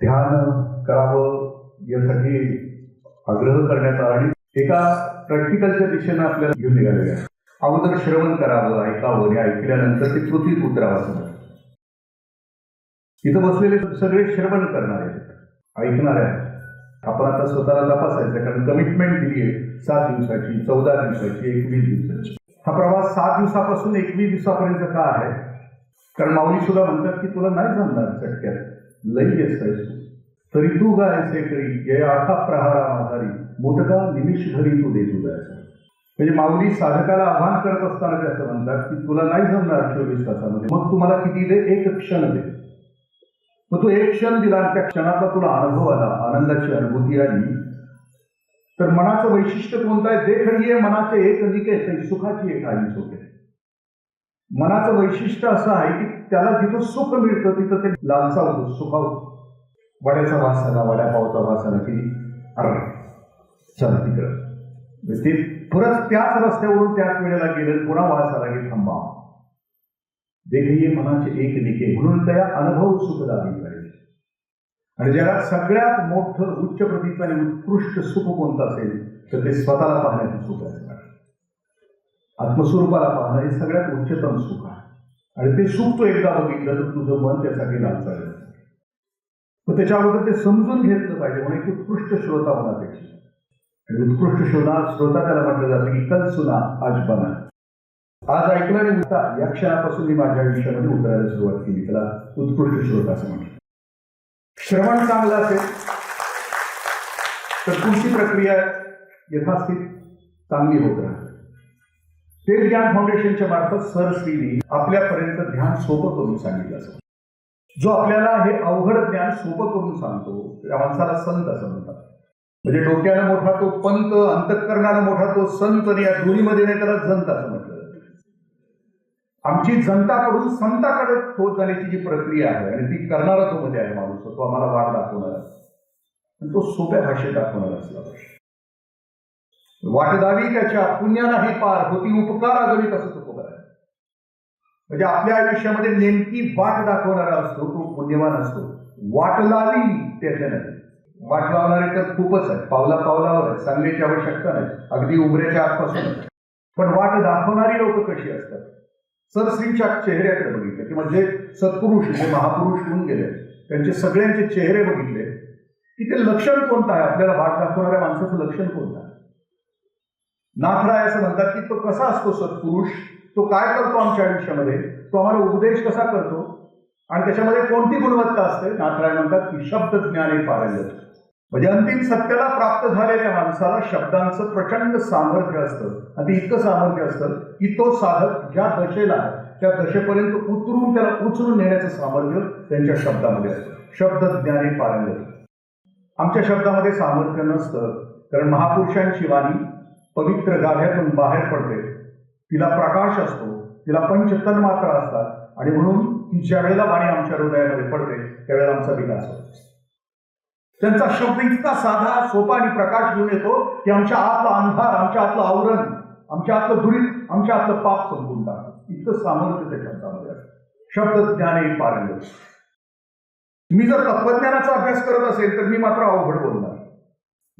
ध्यान करावं यासाठी आग्रह करण्यात आला आणि एका प्रॅक्टिकलच्या दिशेनं आपल्याला घेऊन निघालेलं आहे. अगोदर श्रवण करावं ऐकावं आणि ऐकल्यानंतर ते पृथ्वीत उतरावं तिथं इथं बसलेले सगळे श्रवण करणारे ऐकणारे आहेत. आपण आता स्वतःला तपासायचं कारण कमिटमेंट दिली आहे सात दिवसाची चौदा दिवसाची एकवीस दिवसाची. हा प्रवास सात दिवसापासून एकवीस दिवसापर्यंत का आहे? कारण माऊली सुद्धा म्हणतात की तुला नाही जमणार चटक्यात लई असतायस तरी तू गायचे करी या आठा प्रहारा आधारी. मोठका निमिष घरी तू दे तू म्हणजे माऊली साधकाला आव्हान करत असताना ते असं म्हणतात की तुला नाही जमणार चोवीस तासामध्ये. मग तुम्हाला किती दे? एक क्षण दे. मग तो एक क्षण दिला आणि त्या क्षणाचा तुला अनुभव आला आनंदाची अनुभूती आली. तर मनाचं वैशिष्ट्य कोणतं आहे? दे मनाचे एक निके काही सुखाची एक आई सोपे मनाचं वैशिष्ट्य असं आहे की त्याला जिथं सुख मिळतं तिथं ते लालसा होतो. सुखावतो वड्याचा वास आला वड्यापावचा वास आला की अरे चल तिकडं. म्हणजे ते परत त्याच रस्त्यावरून त्याच वेळेला गेलं पुन्हा वास आला की थांबा. देखील मनाचे एक निके म्हणून त्या अनुभव सुख लागली पाहिजे आणि जगात सगळ्यात मोठं उच्च प्रतीचं आणि उत्कृष्ट सुख कोणतं असेल तर ते स्वतःला पाहण्याचं सुख असेल आत्मस्वरूपाला पाहणं हे सगळ्यात उच्चतम सुख आहे. आणि ते सुख तो एकदा बघितलं तर तुझं मन त्यासाठी लालचाळलं मग त्याच्या अगोदर ते समजून घेतलं पाहिजे म्हणून एक उत्कृष्ट श्रोता होण्यापेक्षा आणि उत्कृष्ट श्रोता श्रोता त्याला म्हटलं जातं की कल सुना आज बना. आज ऐकल्याने आणि उठा. या क्षणापासून मी माझ्या आयुष्यामध्ये उतरायला सुरुवात केली. त्याला उत्कृष्ट श्रोता असं म्हटलं. श्रवण चांगलं असेल तर पुढची प्रक्रिया यथास्थित चांगली होत राहते. ते ज्ञान फाउंडेशनच्या मार्फत सर श्रीनी आपल्यापर्यंत ध्यान सोपं करून सांगितलं असं. जो आपल्याला हे अवघड ज्ञान सोपं करून सांगतो त्या माणसाला संत असं म्हणतात. म्हणजे डोक्यानं मोठा तो पंत अंतकरणानं मोठा तो संत आणि या दोन्हीमध्ये नाही त्याला जंत असं म्हटलं आमची जनताकडून संताकडे होत जाण्याची जी प्रक्रिया आहे आणि ती करणारा तो मध्ये आहे माणूस तो आम्हाला वाट दाखवणारा. आणि तो सोप्या भाषेत दाखवणारा असला पाहिजे. वाटदावी त्याच्या पुण्यालाही पार होती उपकार आगवी कसं चुकवणार आहे म्हणजे आपल्या आयुष्यामध्ये नेमकी वाट दाखवणारा असतो तो पुण्यवान असतो. वाट लावी त्याच्या नाही. वाट लावणारे तर खूपच आहे पावला पावलावर आहे सांगण्याची आवश्यकता नाही. अगदी उमऱ्याच्या आतपासून. पण वाट दाखवणारी लोक कशी असतात? सरश्रींच्या चेहऱ्याकडे बघितलं की म्हणजे सत्पुरुष जे महापुरुष होऊन गेले त्यांचे सगळ्यांचे चेहरे बघितले की ते लक्षण कोणतं आहे? आपल्याला वाट दाखवणाऱ्या माणसाचं लक्षण कोणतं आहे? नाथराय असं म्हणतात की तो कसा असतो सत्पुरुष? तो काय करतो आमच्या आयुष्यामध्ये? तो आम्हाला उपदेश कसा करतो? आणि त्याच्यामध्ये कोणती गुणवत्ता असते? नाथराय म्हणतात की शब्द ज्ञाने पारंगत म्हणजे अंतिम सत्याला प्राप्त झालेल्या माणसाला शब्दांचं प्रचंड सामर्थ्य असतं. आणि इतकं सामर्थ्य असतं की तो साधक ज्या दशेला त्या दशेपर्यंत उतरून त्याला उचलून नेण्याचं सामर्थ्य त्यांच्या शब्दामध्ये असतं. शब्द ज्ञाने पारंगत आमच्या शब्दामध्ये सामर्थ्य नसतं कारण महापुरुषांची वाणी पवित्र गाभ्यातून बाहेर पडते. तिला प्रकाश असतो. तिला पंचतन मात्र असतात. आणि म्हणून ती ज्या वेळेला वाणी आमच्या हृदयामध्ये पडते त्यावेळेला आमचा विकास होतो. त्यांचा शब्द इतका साधा सोपा आणि प्रकाश घेऊन येतो की आमच्या आतला अंधार आमच्या आतलं आवरण आमच्या आतलं दुरीत आमच्या आतलं पाप संपून टाकतो. इतकं सामर्थ्य त्या शब्दामध्ये असतं. शब्द ज्ञाने पारंग मी जर तत्वज्ञानाचा अभ्यास करत असेल तर मी मात्र अवघड बोलणार.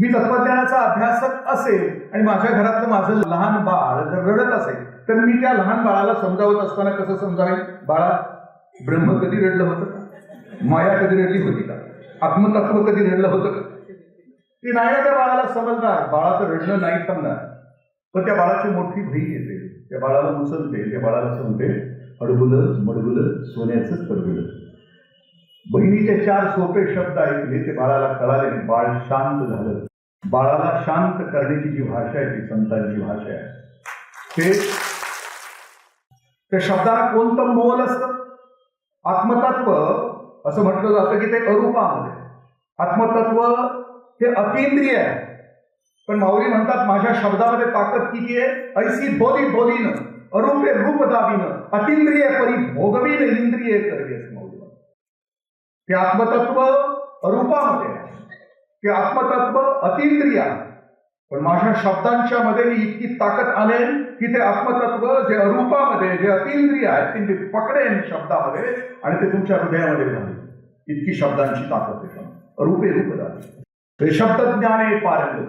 मी तत्वज्ञानाचा अभ्यासक असेल आणि माझ्या घरातलं माझं लहान बाळ जर रडत असेल तर मी त्या लहान बाळाला समजावत असताना कसं समजावेल बाळा ब्रह्म कधी रडलं होतं का? माया कधी रडली होती का? आत्मतत्व कधी रडलं होतं का? ते नाही त्या बाळाला समजणार. बाळाचं रडणं नाही थांबणार. पण त्या बाळाची मोठी भई येते. त्या बाळाला उचलते त्या बाळाला सांगते अडगुलं मडगुलं सोन्याचंच पडगुलं. बहिणीचे चार सोपे शब्द ऐकले ते बाळाला कळाले बाळ शांत झालं. बाळाला शांत करण्याची जी भाषा आहे ती संतांची भाषा आहे. ते त्या शब्दाला कोणतं मोल असतं? आत्मतत्व असं म्हटलं जातं की ते अरूपामध्ये. आत्मतत्व हे अतिंद्रिय आहे. पण माऊली म्हणतात माझ्या शब्दामध्ये ताकद किती आहे? ऐसी बोली बोलीनं अरूपे रूप दाबीनं अतिंद्रिय परी भोगवीन इंद्रिय करवी असं माऊली म्हणतात. ते आत्मतत्व अरूपामध्ये आहे. ते आत्मतत्व अतिंद्रिय. आहे पण माझ्या शब्दांच्या मध्ये मी इतकी ताकद आणेन की ते आत्मतत्व जे अरूपामध्ये जे अतिंद्रिय आहे ते मी पकडेन शब्दामध्ये आणि ते तुमच्या हृदयामध्ये घालेन इतकी शब्दांची ताकद आहे. रूपे रूपदान हे शब्दज्ञाने पारंगत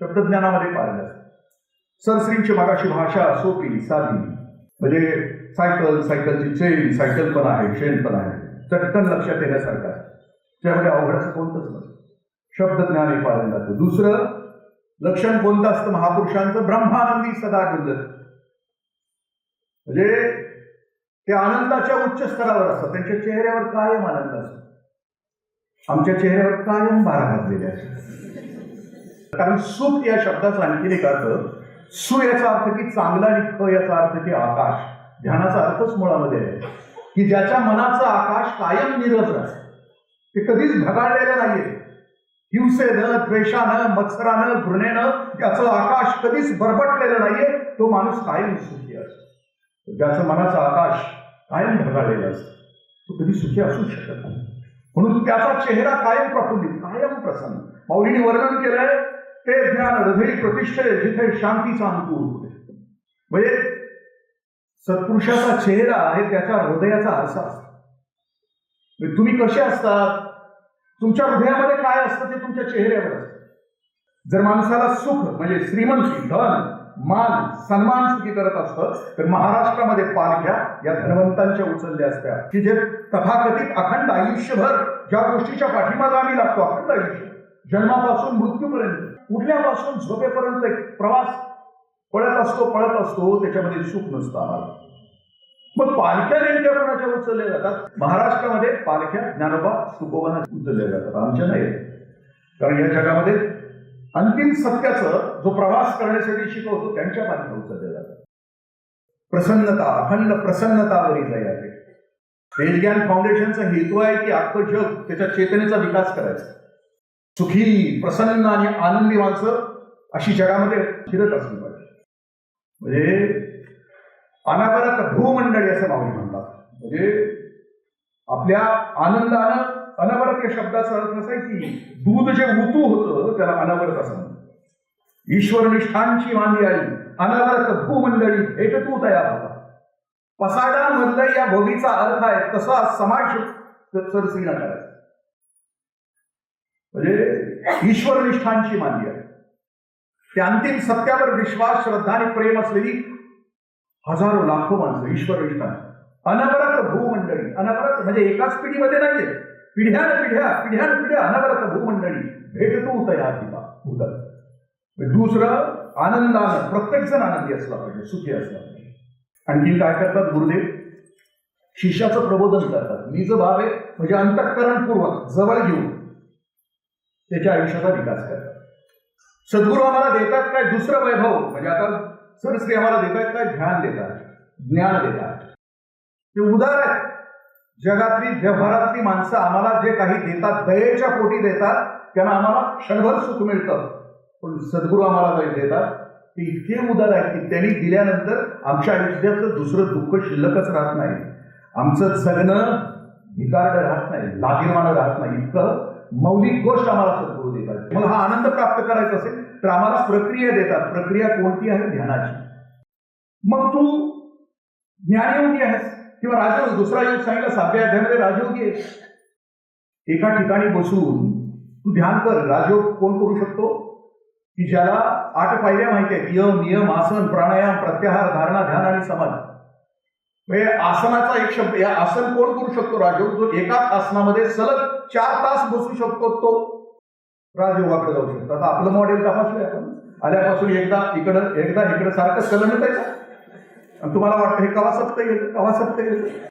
शब्दज्ञानामध्ये पारंगत सरश्रींची मागाशी भाषा सोपी साधी. म्हणजे सायकल सायकलची चेन सायकल पण आहे शेण पण आहे. चटकन लक्षात येण्यासारखं आहे. त्यामध्ये अवघडाचं कोणतंच नसतं. शब्दज्ञाने पारंगत दुसरं लक्षण कोणतं असतं? महापुरुषांचं ब्रह्मानंदी सदा गुंजत म्हणजे ते आनंदाच्या उच्च स्तरावर असतात. त्यांच्या चेहऱ्यावर कायम आनंद असतो. आमच्या चेहऱ्यावर कायम बारा घातलेले असतात. कारण सुख या शब्दाचा आणखी एक अर्थ सु याचा अर्थ की चांगला आणि ख याचा अर्थ की आकाश. ध्यानाचा अर्थच मुळामध्ये आहे. की ज्याच्या मनाचं आकाश कायम निरज असतं ते कधीच भगाडलेलं नाहीये. हिंसेनं द्वेषानं मत्सरानं घृणेनं त्याचं आकाश कधीच बरबटलेलं नाहीये. तो माणूस कायम सुखी असतो. ज्याचं मनाचं आकाश कायम ढगाळलेलं असतं. तो कधी सुखी असू शकत नाही. म्हणून त्याचा चेहरा कायम प्रफुल्लित कायम प्रसन्न. माऊलीने वर्णन केलंय ते ज्ञान हृदय प्रतिष्ठे जिथे शांतीचा अनुकूल होते. म्हणजे सत्पुरुषाचा चेहरा आहे त्याच्या हृदयाचा आरसा असतो. म्हणजे तुम्ही कसे असतात? तुमच्या हृदयामध्ये काय असतं ते तुमच्या चेहऱ्यावर असतं. जर माणसाला सुख म्हणजे श्रीमंती धन मान सन्मान सुखी करत असतं तर महाराष्ट्रामध्ये पालख्या या धनवंतांच्या उचलल्या असत्या. की जे तथाकथित अखंड आयुष्यभर ज्या गोष्टीच्या पाठीमागे आम्ही लागतो अखंड आयुष्य. जन्मापासून मृत्यूपर्यंत उठल्यापासून झोपेपर्यंत एक प्रवास पळत असतो पळत असतो त्याच्यामध्ये सुख नसतं आम्हाला. मग पालख्या नेमक्या कोणाच्या उचलल्या जातात? महाराष्ट्रामध्ये पालख्या ज्ञानोबा तुकोबांना उचलल्या जातात. आमच्या नाही. कारण या जगामध्ये अंतिम सत्याचं जो प्रवास करण्यासाठी शिकवतो त्यांच्या पालख्या उचलल्या जातात. प्रसन्नता अखंड प्रसन्नतावरी आहे. तेजज्ञान फाउंडेशनचा हेतू आहे की अख्खं जग त्याच्या चेतनेचा विकास करायचा. सुखी प्रसन्न आणि आनंदी माणसं अशी जगामध्ये फिरत असली पाहिजे. म्हणजे अनावरत भूमंडळी असं माऊली म्हणतात. म्हणजे आपल्या आनंदानं अनावरत या शब्दाचा अर्थ असा आहे की दूध जे ऋतू होतं त्याला अनावरत असं म्हणतात. ईश्वर निष्ठांची मांदी आली अनवरत भूमंडळी भेटतू तयार होता. पसाडांमधलं या भोगीचा अर्थ आहे तसा समाज सरश्रीला करायचा. म्हणजे ईश्वर निष्ठांची मांदी आहे त्या अंतिम सत्यावर विश्वास श्रद्धा आणि प्रेम असलेली हजारो लाखो माणसं ईश्वर निष्ठान अनवरत भूमंडळी अनवरत म्हणजे एकाच पिढीमध्ये नाहीये. पिढ्यान पिढ्या पिढ्यान पिढ्या अनवरत भूमंडळी. भेटतो तया तिला उदर. म्हणजे दुसरं आनंदानं प्रत्येक जण आनंदी असला पाहिजे सुखी असला पाहिजे. आणखी काय करतात गुरुदेव? शिष्याचं प्रबोधन करतात. निज भाव आहे म्हणजे अंतःकरणपूर्वक जवळ घेऊन त्याच्या आयुष्याचा विकास करतात. सद्गुरू आम्हाला देतात काय दुसरं वैभव? म्हणजे आता सरश्री आम्हाला देतात काय? ध्यान देतात. ज्ञान देतात. ते उदार आहेत. जगातली व्यवहारातली माणसं आम्हाला जे काही देतात दयेच्या पोटी देतात त्यांना आम्हाला क्षणभर सुख मिळतं. पण सद्गुरू आम्हाला काही देतात. ते इतके उदार आहेत की त्यांनी दिल्यानंतर आमच्या आयुष्यातलं दुसरं दुःख शिल्लकच राहत नाही. आमचं जगणं भिकारड राहत नाही लाजीरवाणं राहत नाही. इतकं मौलिक गोष्ट आम्हाला सद्गुरू देतात. मग हा आनंद प्राप्त करायचं असेल तर आम्हाला प्रक्रिया देतात. प्रक्रिया कोणती आहे? ध्यानाची मग तू ज्ञानयोगी आहेस किंवा राजयोग? दुसरा योग सांगितलं सातव्या अध्यायामध्ये राजयोगी आहे. एका ठिकाणी बसून तू ध्यान कर. राजयोग कोण करू शकतो? की ज्याला आठ पायऱ्या माहिती आहेत. यम नियम आसन प्राणायाम प्रत्याहार धारणा ध्यान आणि समाधी. म्हणजे आसनाचा एक शब्द या आसन कोण करू शकतो? राजयोग जो एकाच आसनामध्ये सलग चार तास बसू शकतो तो. राजयोगाकडे जाऊ शकतो. आता आपलं मॉडेल तपासलंय आपण. आल्यापासून एकदा इकडं एकदा इकडं सारखं सलग आणि तुम्हाला वाटतं हे कवा सप्त येतं कवा सप्त येतं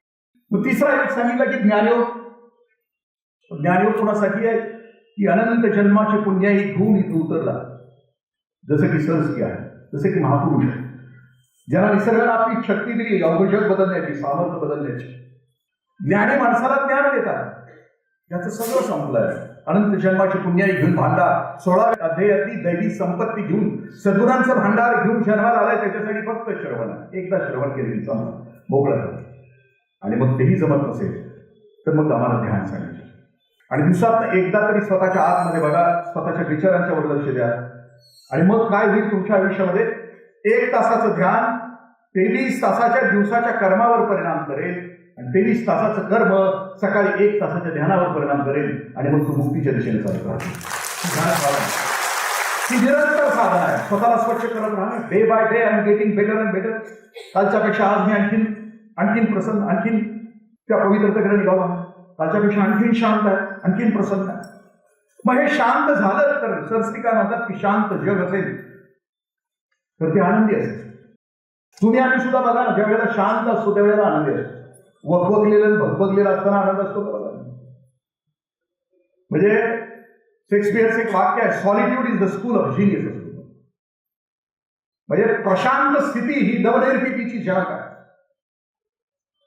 मग तिसरा एक सांगितलं की ज्ञानयोग. ज्ञानयोग कोणासाठी आहे की अनंत जन्माचे ही घेऊन इथं उतरला. जसं की सरस्की आहे जसं की महापुरुष आहे. ज्याला निसर्गाला आपली शक्ती दिली अवघड बदलण्याची सामर्थ्य बदलण्याची. ज्ञानी माणसाला ज्ञान देतात. याचं सगळं आहे अनंत जन्माची पुण्याई घेऊन भांडार. सोळाव्या अध्यायातली दैवी संपत्ती घेऊन सद्गुणांचं भांडार घेऊन जन्माला आलाय त्याच्यासाठी फक्त श्रवण. एकदा श्रवण केले समजा मोकळा झालं. आणि मग तेही जमत नसेल तर मग आम्हाला ध्यान सांगितलं. आणि दिवसात एकदा तरी स्वतःच्या आतमध्ये बघा स्वतःच्या विचारांच्या वर लक्ष द्या. आणि मग काय होईल तुमच्या आयुष्यामध्ये? एक तासाचं ध्यान तेवीस तासाच्या दिवसाच्या कर्मावर परिणाम करेल. तेवीस तासाचं कर्म सकाळी एक तासाच्या ध्यानावर परिणाम करेल आणि मग तू मुक्तीच्या दिशेने चालत राहतो ध्यान निरंतर साधना आहे. स्वतःला स्वच्छ करत राहणं. Day by day I am getting better and better कालच्यापेक्षा आज मी आणखीन आणखीन प्रसन्न आणखीन त्या पवित्रतेकडे निघालो कालच्यापेक्षा आणखीन शांत आहे आणखीन प्रसन्न आहे. मग हे शांत झालं तर सरस्ती काय म्हणतात की शांत जग असेल. तर ते आनंदी असेल. तुम्ही आम्ही सुद्धा बघा ना ज्या वेळेला शांत असतो त्यावेळेला आनंदी असतो. वकवकलेलं भगभगलेलं असताना आनंद असतो का म्हणजे शेक्सपियरचं एक वाक्य आहे solitude is the school of genius म्हणजे प्रशांत स्थिती ही नवनिर्मितीची जाग आहे.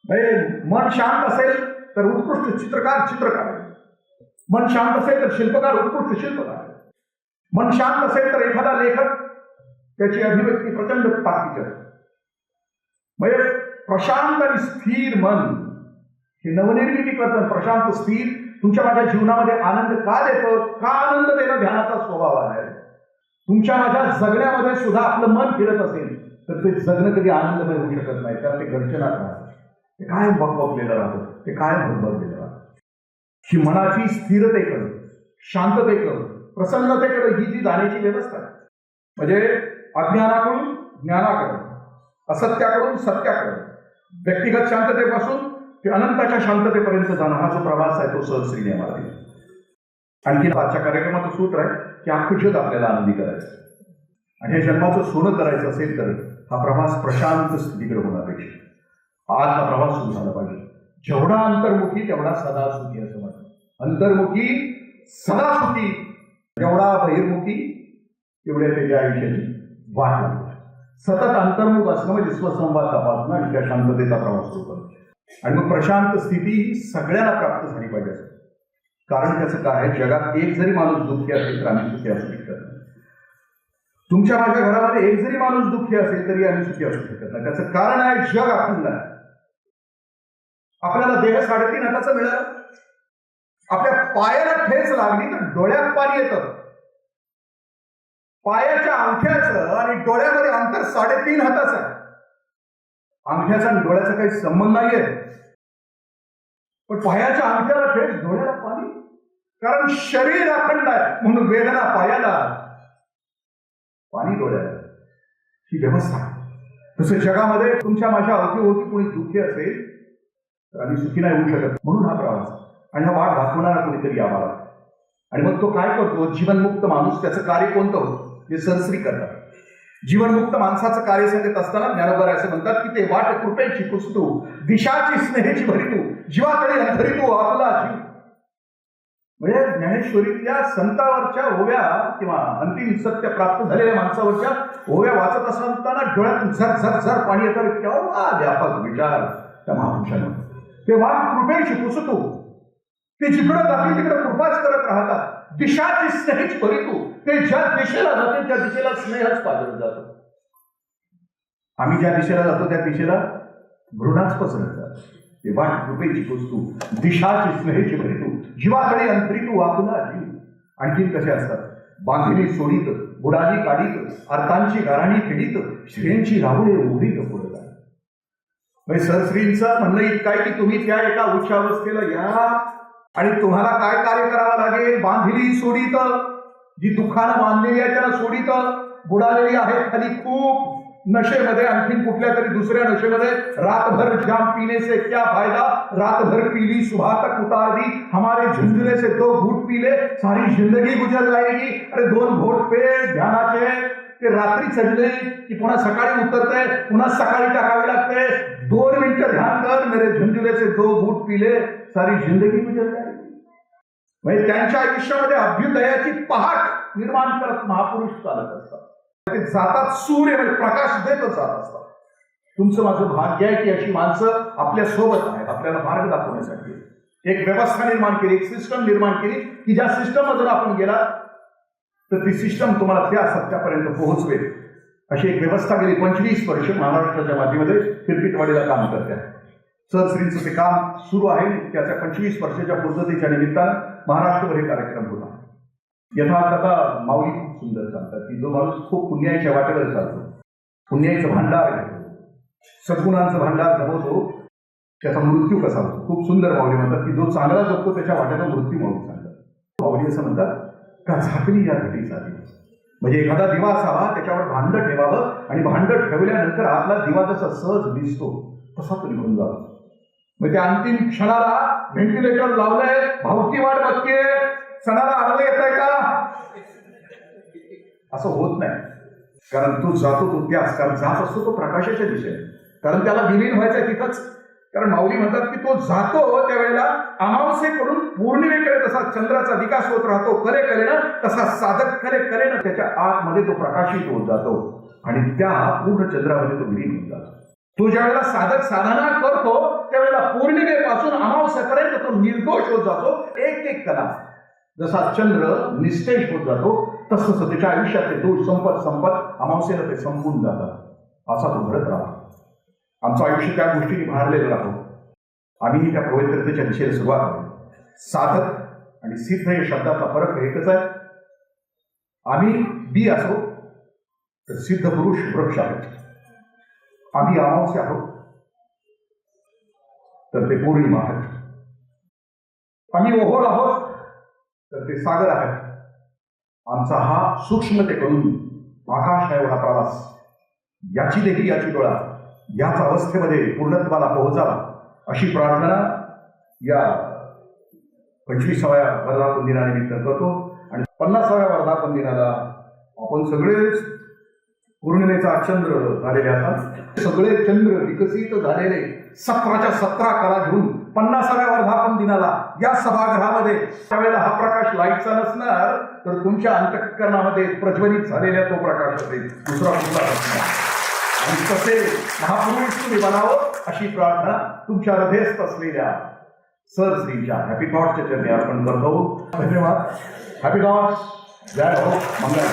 म्हणजे मन शांत असेल तर उत्कृष्ट चित्रकार चित्रकार आहे. मन शांत असेल तर शिल्पकार उत्कृष्ट शिल्पकार आहे. मन शांत असेल तर एखादा लेखक त्याची अभिव्यक्ती प्रचंड ताकदीची असते. म्हणजे प्रशांत आणि स्थिर मन. हे नवनिर्मिती करतं प्रशांत स्थिर. तुमच्या माझ्या जीवनामध्ये आनंद का देतं? का आनंद देणं ध्यानाचा स्वभाव आहे? तुमच्या माझ्या जगण्यामध्ये सुद्धा आपलं मन फिरत असेल तर ते जगणं कधी आनंदमय होऊ शकत नाही. कारण ते गर्जनात राहतं ते कायम भगभगलेलं राहतं? ते कायम भगभगलेलं राहतं? ही मनाची स्थिरतेकडं शांततेकडं प्रसन्नतेकडं ही जी जाण्याची व्यवस्था आहे. म्हणजे अज्ञानाकडून ज्ञानाकडं असत्याकडून सत्याकडं व्यक्तिगत शांततेपासून ते अनंताच्या शांततेपर्यंत जाणं हा जो प्रवास आहे तो सहस्रीने आम्हाला दिला. आणखी आजच्या कार्यक्रमाचं सूत्र आहे की अख्खं जग आपल्याला आनंदी करायचं. आणि हे जन्माचं सोनं करायचं असेल तर हा प्रवास प्रशांत स्थितीकडे होण्यापेक्षा आज हा प्रवास सुरू झाला पाहिजे. जेवढा अंतर्मुखी तेवढा सदा सुखी असं म्हणतात अंतर्मुखी सदा सुखी जेवढा बहिर्मुखी तेवढ्या त्याच्या आयुष्याची वाट लागते. सतत अंतर्मुख असणं म्हणजे स्वसंवाद तपासणं आणि त्या शांततेचा प्रवास सुरू करणं. आणि मग प्रशांत स्थिती ही सगळ्यांना प्राप्त झाली पाहिजे असं. कारण त्याचं काय आहे? जगात एक जरी माणूस दुःखी असेल तर आम्ही सुखी असू शकत नाही. तुमच्या माझ्या घरामध्ये एक जरी माणूस दुःखी असेल तरी आम्ही सुखी असू शकत नाही. त्याचं कारण आहे जग अखंड आहे आपल्याला देह साडेतीन हाताचं मिळालं. आपल्या पायाला ठेच लागली तर डोळ्यात पाणी येतं. पायाच्या अंगठ्याचं आणि डोळ्यामध्ये अंतर साडेतीन हाताचं आहे. अंगठ्याचा आणि डोळ्याचा काही संबंध नाहीये. पण पायाच्या अंगठ्याला ठेच डोळ्याला पाणी. कारण शरीर अखंड आहे. म्हणून वेदना पायाला. पाणी डोळ्याला. ही व्यवस्था. तसं जगामध्ये तुमच्या माझ्या अवतीभोवती कोणी दुःखी असेल तर आम्ही सुखी नाही होऊ शकत. म्हणून हा प्रवास. आणि हा वाट दाखवणारा कोणीतरी आम्हाला. आणि मग तो काय करतो? जीवनमुक्त माणूस त्याचं कार्य कोणतं होतं? जे करतात जीवनमुक्त माणसाचं कार्य सांगत असताना ज्ञानोबर असं म्हणतात की ते वाट कृपेची कुसतू दिशाची स्नेहेची भरितू जीवाकडे अंधरितू आपला जीव. म्हणजे ज्ञानेश्वरीतल्या संतावरच्या ओव्या किंवा अंतिम सत्य प्राप्त झालेल्या माणसावरच्या ओव्या वाचत असताना डोळ्यातून झर झर झर पाणी येतं. केवढा व्यापक विचार त्या महापुरुषांना. ते वाट कृपेची कुसतू ते जिकडं जातील तिकडं कृपाच करत राहतात. दिशाची स्नेहीच परितू ते. ज्या दिशेला जाते त्या दिशेला स्नेहच पाजत जातो. आम्ही ज्या दिशेला जातो त्या दिशेला घृणाच पसरत जातो. ते वाट कृपेची वस्तू दिशाची स्नेहेची परितू जीवाकडे अंतरितू वाकुला जीव आणखीन कसे असतात? बांधिली सोडीत बुडाली काढीत अर्थांची गाराणी फेडीत श्रेयांची राहुळे उघडीत पुढे म्हणजे सरश्रींचं म्हणणं इतकं आहे की तुम्ही त्या एका उच्च अवस्थेला या. आणि तुम्हाला काय कार्य करावं लागेल? बांधिली सोडीत. जी दुःखानं बांधलेली आहे त्याला सोडीत. बुडालेली आहे खाली खूप. नशेमध्ये आणखीन कुठल्या तरी दुसऱ्या नशेमध्ये रातभर जाम पीने से क्या फायदा? रातभर पीली सुबह तक उतार दी हमारे झुंझुने से दो घूट पीले. सारी जिंदगी गुजर जाएगी. अरे दोन घोट पे ध्यानाचे. ते रात्री चढले की पुन्हा सकाळी उतरते पुन्हा सकाळी टाकावे लागते. दोन मिनिटं ध्यान कर मेरे झुंझुने दो बूट पिले सारी जिंदगी गुजर म्हणजे त्यांच्या आयुष्यामध्ये अभ्युदयाची पहाट निर्माण करत महापुरुष चालत असतात. ते जातात सूर्य म्हणजे प्रकाश देतच जात असतात. तुमचं माझं भाग्य आहे की अशी माणसं आपल्यासोबत आहेत आपल्याला मार्ग दाखवण्यासाठी. एक व्यवस्था निर्माण केली एक सिस्टम निर्माण केली की ज्या सिस्टम मधून आपण गेला तर ती सिस्टम तुम्हाला त्या सत्यापर्यंत पोहोचवेल. अशी एक व्यवस्था गेली पंचवीस वर्ष महाराष्ट्राच्या मातीमध्ये किरकिटवाडीला काम करते आहे सहश्रींचं ते काम सुरू आहे. त्याच्या पंचवीस वर्षाच्या पूर्ततेच्या निमित्तानं महाराष्ट्रभर हे कार्यक्रम होता. यथार्थ माऊली खूप सुंदर सांगतात की जो माणूस खूप पुण्याच्या वाटेवर चालतो. पुण्याचं भांडार घेतो सद्गुणांचं भांडार जमवतो. त्याचा मृत्यू कसा होतो? खूप सुंदर माऊली म्हणतात की जो चांगला जगतो त्याच्या वाट्याचा मृत्यू माऊली सांगतात माऊली असं म्हणतात का झाकली या घटीसाठी म्हणजे एखादा दिवा असावा त्याच्यावर भांडं ठेवावं आणि भांडं ठेवल्यानंतर आपला दिवा जसा सहज दिसतो तसा तो निघून जातो. मग त्या अंतिम क्षणाला व्हेंटिलेटर लावलंय भावकी वाट बघते सणाला आडवं येत आहे का? असं होत नाही. कारण तू जातो तो त्याच कारण जात असतो तो प्रकाशाच्या दिशेने. कारण त्याला विलीन व्हायचं तिथंच. कारण माऊली म्हणतात की तो जातो त्यावेळेला अमावस्येकडून पौर्णिमेकडे तसा चंद्राचा विकास होत राहतो. खरे करेनं तसा साधक खरे करेनं त्याच्या आतमध्ये तो प्रकाशित होत जातो. आणि त्या पूर्ण चंद्रामध्ये तो विलीन होत जातो. तो ज्यावेळेला साधक साधना करतो त्यावेळेला पौर्णिमेपासून अमावस्येपर्यंत तो निर्दोष होत जातो. एक एक कला. जसा चंद्र निस्तेज होत जातो तसं त्याच्या आयुष्यातले दोष संपत संपत अमावस्येला ते संपून जातात. असा तो घडत राहतो. आमचं आयुष्य त्या गोष्टीने भारलेलं राहतो आम्ही त्या पवित्रतेच्या दिशेला सुरुवात करू. साधक आणि सिद्ध हे शब्दाचा फरक एकच आहे. आम्ही बी असो तर सिद्ध पुरुष वृक्ष आहेत. आम्ही अमावस्या आहोत तर ते पौर्णिमा आहेत आम्ही ओहोळ आहोत तर ते सागर आहेत आमचा हा सूक्ष्मतेकडून आकाश आहे एवढा प्रवास याची देखील याची डोळा. याच अवस्थेमध्ये पूर्णत्वाला पोहोचावा अशी प्रार्थना या पंचवीसाव्या वर्धापन दिनानिमित्त करतो. आणि पन्नासाव्या वर्धापन दिनाला आपण सगळेच पौर्णिमेचा चंद्र झालेले असतात सगळे चंद्र विकसित झालेले सतराच्या सतरा कला घेऊन पन्नासाव्या वर्धापन दिनाला या सभागृहामध्ये त्यावेळेला हा प्रकाश लाईटचा नसणार तर तुमच्या अंतःकरणामध्ये प्रज्वलित झालेला तो प्रकाश असेल. दुसरा कुठला नसणार आणि तसे महापुरुष तुम्ही बनावं अशी प्रार्थना तुमच्या हृदयस्थ असलेल्या सर श्रींच्या हॅपी थॉट्सच्या चरणी अर्पण करतो धन्यवाद. हॅपी थॉट्स जय हो. मंगळ